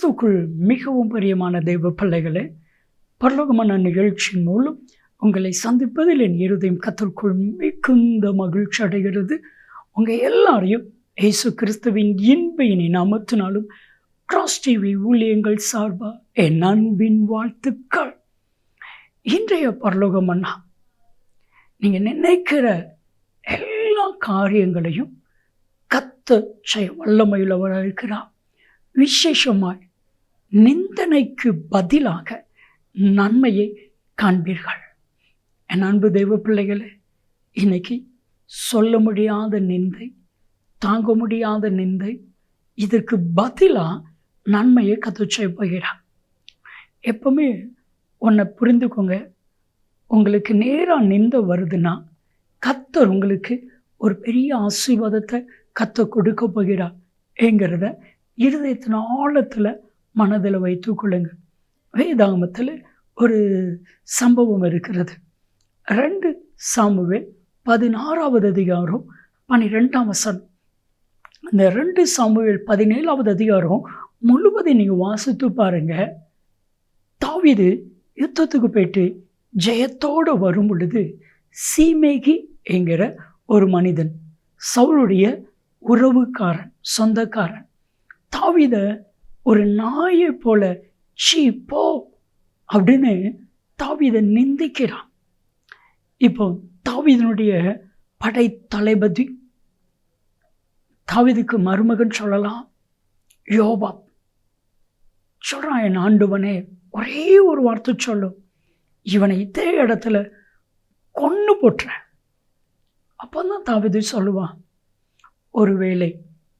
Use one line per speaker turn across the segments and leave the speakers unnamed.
கிறிஸ்துக்குள் மிகவும் பிரியமான தெய்வ பிள்ளைகளே பரலோகமான நிகழ்ச்சியின் மூலம் உங்களை சந்திப்பதில் என் இருதயம் கத்தருக்குள் மிகுந்த மகிழ்ச்சி அடைகிறது. உங்கள் எல்லாரையும் இயேசு கிறிஸ்துவின் இன்பையினை நாமத்தினாலும் கிராஸ் டிவி ஊழியங்கள் சார்பா என் அன்பின் வாழ்த்துக்கள். இன்றைய பரலோகம் அண்ணா நீங்கள் நினைக்கிற எல்லா காரியங்களையும் கத்த செய்ய வல்லமையுள்ளவராக இருக்கிறார் விசேஷமாய் நிந்தனைக்கு பதிலாக நன்மையை காண்பீர்கள். என் அன்பு தெய்வ பிள்ளைகளே இன்னைக்கு சொல்ல முடியாத நிந்தை தாங்க முடியாத நிந்தை இதற்கு பதிலாக நன்மையை கற்று செய்ய போகிறான் எப்பவுமே உன்னை புரிந்துக்கோங்க. உங்களுக்கு நேராக நிந்த வருதுன்னா கத்தர் உங்களுக்கு ஒரு பெரிய ஆசீர்வாதத்தை கத்த கொடுக்க போகிறார். ஏங்கிறத இருதயத்தின் ஆழத்தில் மனதில் வைத்து கொள்ளுங்கள். வேதாகமத்தில் ஒரு சம்பவம் இருக்கிறது. ரெண்டு சாமுவேல் பதினாறாவது அதிகாரம் பன்னிரெண்டாம் வசனம். அந்த ரெண்டு சாமுவேல் பதினேழாவது அதிகாரம் முழுவதையும் நீங்கள் வாசித்து பாருங்க. தாவிது யுத்தத்துக்கு போயிட்டு ஜெயத்தோடு வரும் பொழுது சீமேகி என்கிற ஒரு மனிதன் சவுளுடைய உறவுக்காரன் சொந்தக்காரன். தாவித ஒரு நாயை போல சீ போ அப்படின்னு தாவிதை நிந்திக்கிறான். இப்போ தாவிதனுடைய படை தளபதி தாவிதுக்கு மருமகன் சொல்லலாம் யோபா சொல்கிறான் என் ஆண்டுவனே ஒரே ஒரு வார்த்தை சொல்லும் இவனை இதே இடத்துல கொன்று போட்டுறேன். அப்போ தான் தாவிது சொல்லுவான் ஒருவேளை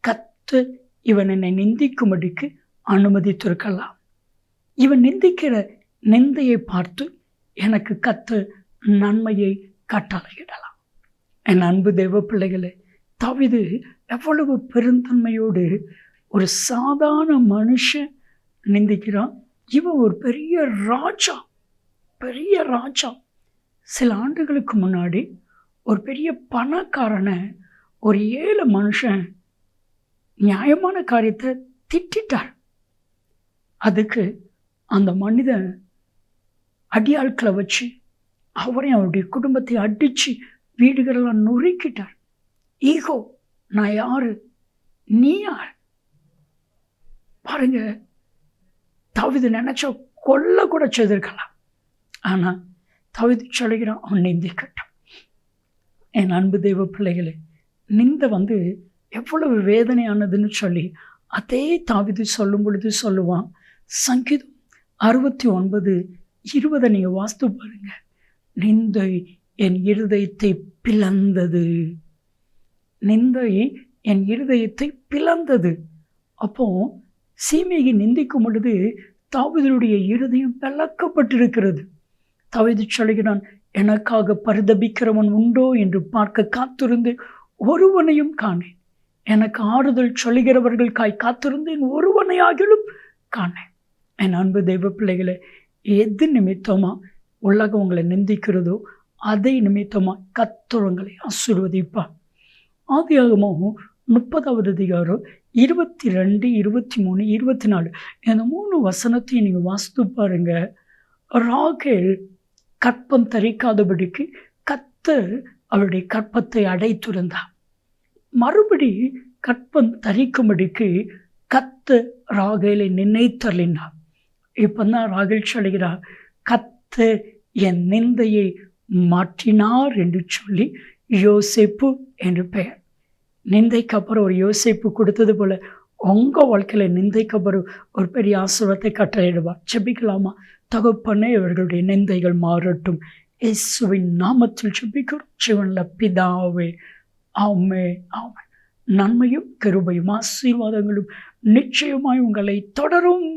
கத்து இவன் என்னை நிந்திக்கும்படிக்கு அனுமதித்திருக்கலாம். இவன் நிந்திக்கிற நிந்தையை பார்த்து எனக்கு கத்து நன்மையை கட்டளையிடலாம். என் அன்பு தெய்வ பிள்ளைகளே தவிது எவ்வளவு பெருந்தன்மையோடு ஒரு சாதாரண மனுஷன் நிந்திக்கிறான். இவன் ஒரு பெரிய ராஜா பெரிய ராஜா. சில ஆண்டுகளுக்கு முன்னாடி ஒரு பெரிய பணக்காரனை ஒரு ஏழு மனுஷன் நியாயமான காரியத்தை திட்டார் அதுக்கு அந்த மனிதன் அடியாட்களை வச்சு அவரையும் அவருடைய குடும்பத்தை அடித்து வீடுகளெல்லாம் நொறுக்கிட்டார். ஈகோ நான் யாரு? நீ யார்? பாருங்க தவிது நினைச்சா கொல்ல கூட செய்திருக்கலாம். ஆனால் தவிது சொல்லுகிறான் அவன் நிந்திக்கட்டும். என் அன்பு தெய்வ பிள்ளைகளே நிந்த வந்து எவ்வளவு வேதனையானதுன்னு சொல்லி அதே தாவிது சொல்லும் பொழுது சொல்லுவான் சங்கீதம் அறுபத்தி ஒன்பது இருபதை நீங்கள் வாஸ்து பாருங்க. நிந்தை என் இருதயத்தை பிளந்தது. நிந்தை என் இருதயத்தை பிளந்தது. அப்போ சீமையை நிந்திக்கும் பொழுது தாவிதனுடைய இருதயம் பிளக்கப்பட்டிருக்கிறது. தாவிது சொல்கிறான் எனக்காக பரிதபிக்கிறவன் உண்டோ? என்று பார்க்க காத்திருந்து ஒருவனையும் காணேன். எனக்கு ஆறுதல் சொல்லுகிறவர்களுக்காய் காத்திருந்தேன் ஒருவனையாகிலும் காணேன். என் அன்பு தெய்வ பிள்ளைகளை எது நிமித்தமாக உலகம் உங்களை நிந்திக்கிறதோ அதை நிமித்தமாக கத்துறங்களை ஆசீர்வதிப்பான் ஆதியாகமாகவும் முப்பதாவது அதிகாரம் இருபத்தி ரெண்டு இருபத்தி மூணு இருபத்தி நாலு இந்த மூணு வசனத்தையும் நீங்கள் வாசித்து பாருங்க. ராகேல் கற்பம் தரிக்காதபடிக்கு கத்தர் அவருடைய கற்பத்தை அடைத்திருந்தார். மறுபடி கற்பம் தரிக்கும்படிக்கு கத்து ராகேலை நினைத்தள்ளினார் இப்போ தான் ராகில் சொல்கிறார் கத்து என் நிந்தையை மாற்றினார் என்று சொல்லி யோசிப்பு என்று பெயர். நிந்தைக்கு அப்புறம் ஒரு யோசிப்பு கொடுத்தது போல உங்கள் வாழ்க்கையில் நிந்தைக்கு அப்புறம் ஒரு பெரிய ஆசுரத்தை கட்டளையிடுவார். செபிக்கலாமா தகப்பனே இவர்களுடைய நிந்தைகள் மாறட்டும். இயேசுவின் நாமத்தில் செபிக்கிறோம் சிவனில் பிதாவே ஆமே ஆமே நன்மையும் கருபையும் ஆசீர்வாதங்களும் நிச்சயமாய் உங்களை தொடரும்.